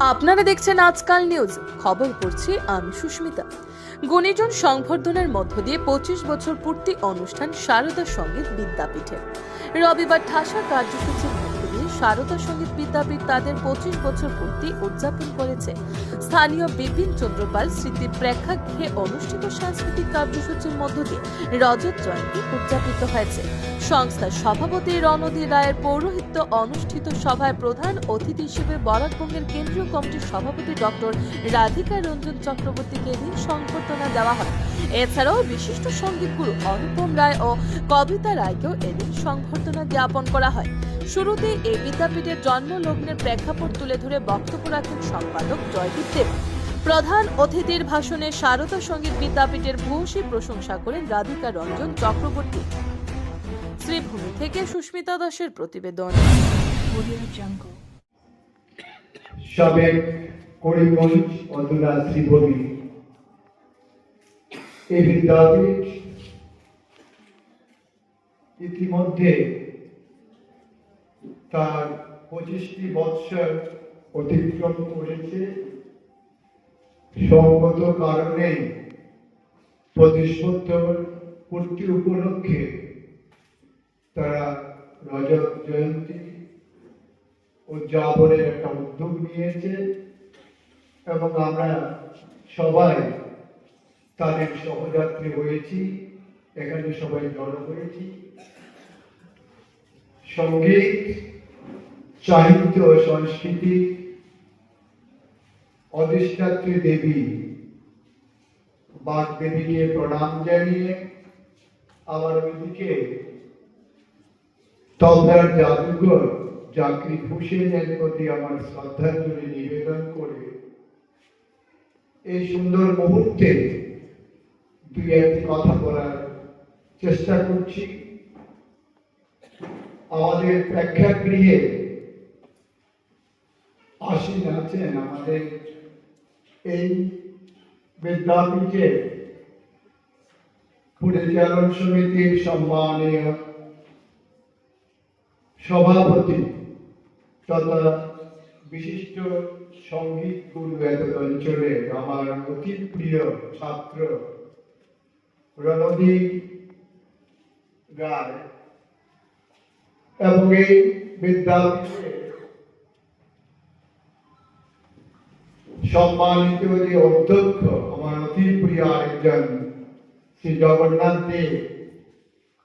আপনারা দেখছেন আজকাল নিউজ। খবর পড়ছি আমি সুস্মিতা। গুণীজন সংবর্ধনার মধ্য দিয়ে পঁচিশ বছর পূর্তি অনুষ্ঠান সারদা সংগীত বিদ্যাপীঠে। রবিবার ঠাসা কার্যসূচির মধ্য দিয়ে সারদা সংগীত বিদ্যাপীঠ তাদের পঁচিশ বছর পূর্তি উদযাপন করেছে। স্থানীয় বিপিন চন্দ্রপাল স্মৃতি প্রেক্ষাগৃহে অনুষ্ঠিত সাংস্কৃতিক কার্যসূচির মধ্য দিয়ে রজত জয়ন্তী উদযাপিত হয়েছে। সংস্থার সভাপতি রণদী রায়ের পৌরোহিত্য অনুষ্ঠিত সভায় প্রধান অতিথি হিসেবে বরাকবঙ্গের কেন্দ্রীয় কমিটির সভাপতি ডক্টর রাধিকা রঞ্জন চক্রবর্তীকে এদিন সংবর্ধনা দেওয়া হয়। এছাড়াও বিশিষ্ট সংগীত গুরু অনুপম রায় ও কবিতা রায়কেও এদিন সংবর্ধনা জ্ঞাপন করা হয়। শুরুতে এই বিদ্যাপীঠের জন্ম লগ্নের প্রেক্ষাপট তুলে ধরে বক্তব্য রাখেন সম্পাদক জয়দীপ দেব। প্রধান অতিথির ভাষণে সারদা সংগীত বিদ্যাপীঠের ভূয়সী প্রশংসা করেন রাধিকা রঞ্জন চক্রবর্তী। শ্রীভূমি থেকে সুস্মিতা দাসের প্রতিবেদন। সাবেক করিমগঞ্জ অধুনা শ্রীভূমি। এই বিদ্যাপীঠ ইতিমধ্যে তার পঁচিশটি বৎসর অতিক্রম করেছে। সঙ্গত কারণে বছর পূর্তি উপলক্ষে তারা রজত জয়ন্তী উদযাপনের একটা উদ্যোগ নিয়েছে এবং আমরা সবাই তাদের সহযাত্রী হয়েছি, এখানে সবাই জড়ো হয়েছি। সংগীত সাহিত্য সংস্কৃতি অধিষ্ঠাত্রী দেবী বাগ দেবীকে প্রণাম জানিয়ে আমার ওইদিকে তবলার জাদুঘর জাকির হোসেনের প্রতি আমার শ্রদ্ধাঞ্জলি নিবেদন করে এই সুন্দর মুহূর্তে দুই একটি কথা বলার চেষ্টা করছি। আমাদের প্রেক্ষাগৃহে আছেন আমাদের এই বিদ্যাপীঠের পরিচালন সমিতির সম্মানীয় সভাপতি তথা বিশিষ্ট সংগীত গুরু এত অঞ্চলে আমার অতি প্রিয় ছাত্র রণদী রায় এবং এই বিদ্যাপীঠে সম্মানিত যে অধ্যক্ষ আমার অতি প্রিয় আরেকজন শ্রী জগন্নাথ দেব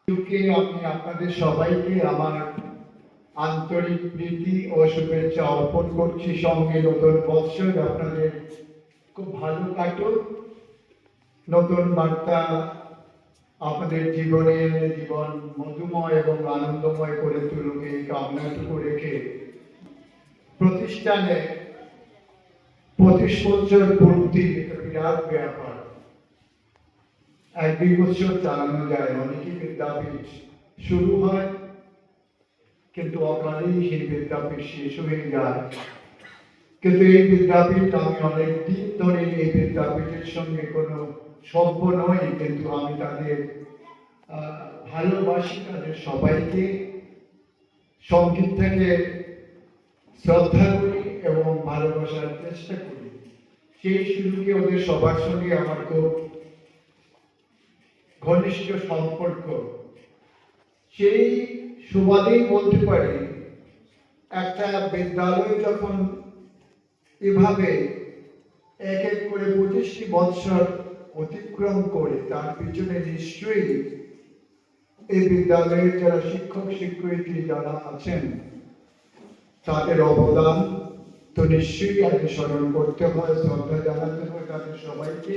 যুগে আমি আপনাদের সবাইকে আমার আন্তরিক প্রীতি ও শুভেচ্ছা অর্পণ করছি। সঙ্গে নতুন বৎসর আপনাদের খুব ভালো কাটুক। নতুন বার্তা আপনাদের জীবনে জীবন মধুময় এবং আনন্দময় করে তুলুক এই কামনাটুকু রেখে প্রতিষ্ঠানে পঁচিশ পূর্তি একটা বিরাট ব্যাপার। এক দুই বছর চালানো যায় বিদ্যাপীঠ শুরু হয়, কিন্তু অকালেই সেই বিদ্যাপীঠ শেষ হয়ে যায়। কিন্তু এই বিদ্যাপীঠ আমি অনেক দিন ধরে এই বিদ্যাপীঠের সঙ্গে কোনো সভ্য নই, কিন্তু আমি তাদের ভালোবাসি, তাদের সবাইকে। সংগীত থেকে শ্রদ্ধা করি এবং ভালোবাসার চেষ্টা করি। সেই সুযোগে ওদের সবার সঙ্গে আমার খুব ঘনিষ্ঠ সম্পর্ক। সেই সুবাদেই বলতে পারি, একটা বিদ্যালয় যখন এভাবে এক এক করে পঁচিশটি বৎসর অতিক্রম করে, তার পিছনে নিশ্চয়ই এই বিদ্যালয়ের যারা শিক্ষক শিক্ষয়িত্রী যারা আছেন, তাদের অবদান তো নিশ্চয়ই আগে স্মরণ করতে হয় শ্রদ্ধা জানাতে হয় তাদের সবাইকে